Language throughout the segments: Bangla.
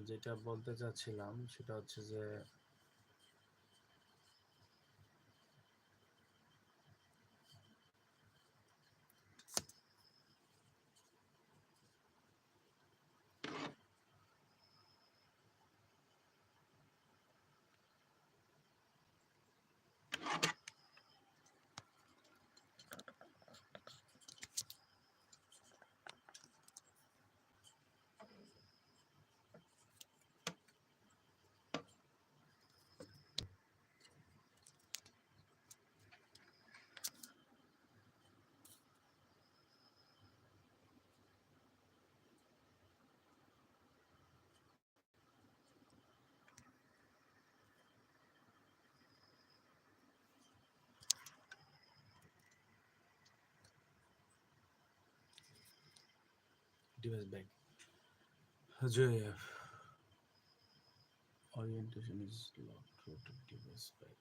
যেটা বলতে চাচ্ছিলাম সেটা হচ্ছে যে device back. JF. Orientation is locked. Rotate device back.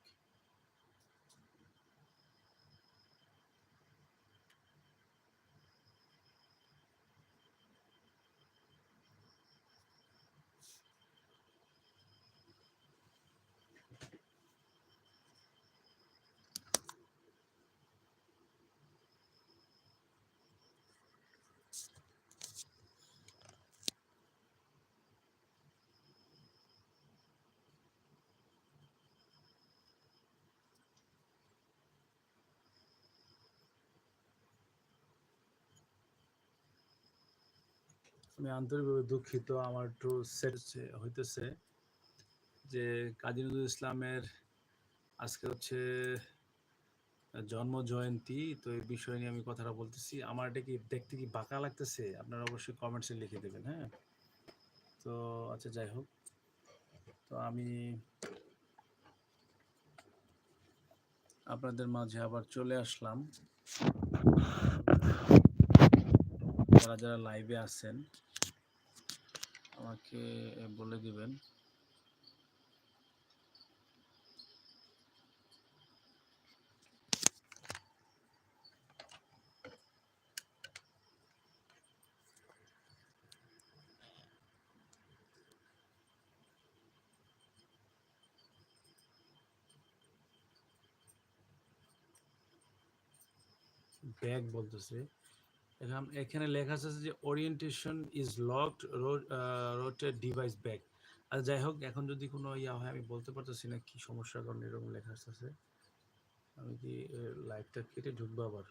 আমি আন্তরিকভাবে দুঃখিত আমার একটু সেট হইতেছে যে কাজী নজরুল ইসলামের আজকে হচ্ছে জন্ম জয়ন্তী তো এই বিষয় নিয়ে আমি কথাটা বলতেছি। আমার এটা কি দেখতে কি বাঁকা লাগতেছে? আপনারা অবশ্যই কমেন্টসে লিখে দেবেন হ্যাঁ? তো আচ্ছা যাই হোক। তো আমি আপনাদের মাঝে আবার চলে আসলাম। যারা যারা লাইভে আছেন আমাকে বলে দিবেন। ব্যাগ বলতেছে। এখানে লেখা আছে যে orientation is locked rotated device back আর যাই হোক, এখন যদি কোনো ইয়া হয়, আমি বলতে পারতেছি না কি সমস্যার কারণে এরকম লেখা আছে আমি কি লাইভটা কেটে ঢুকবো আবার?